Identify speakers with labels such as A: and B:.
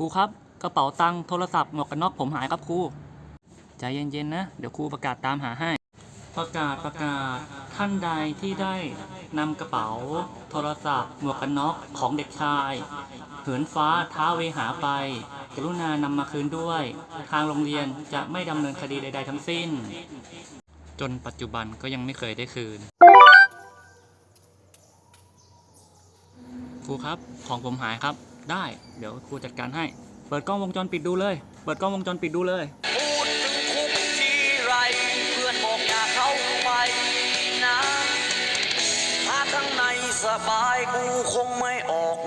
A: ครูครับกระเป๋าตังค์โทรศัพท์หมวกกันน็อกผมหายครับครูใจเย็นๆนะ เดี๋ยวครูประกาศตามหาให้ ประกาศประกาศท่านใดที่ได้นำกระเป๋า โทรศัพท์ หมวกกันน็อกของเด็กชาย เหินฟ้าท้าเวหาไป กรุณานำมาคืนด้วย ทางโรงเรียนจะไม่ดำเนินคดีใด ๆ ทั้งสิ้น จนปัจจุบันก็ยังไม่เคยได้คืนครูครับ ของผมหายครับ ได้เดี๋ยวครูจัดการให้ เปิดกล้องวงจรปิดดูเลย เปิดกล้องวงจรปิดดูเลย
B: พูดถึงคุกทีไรเพื่อนบอกอย่าเข้าไปนะ ถ้าข้างในสบายกูคงไม่ออก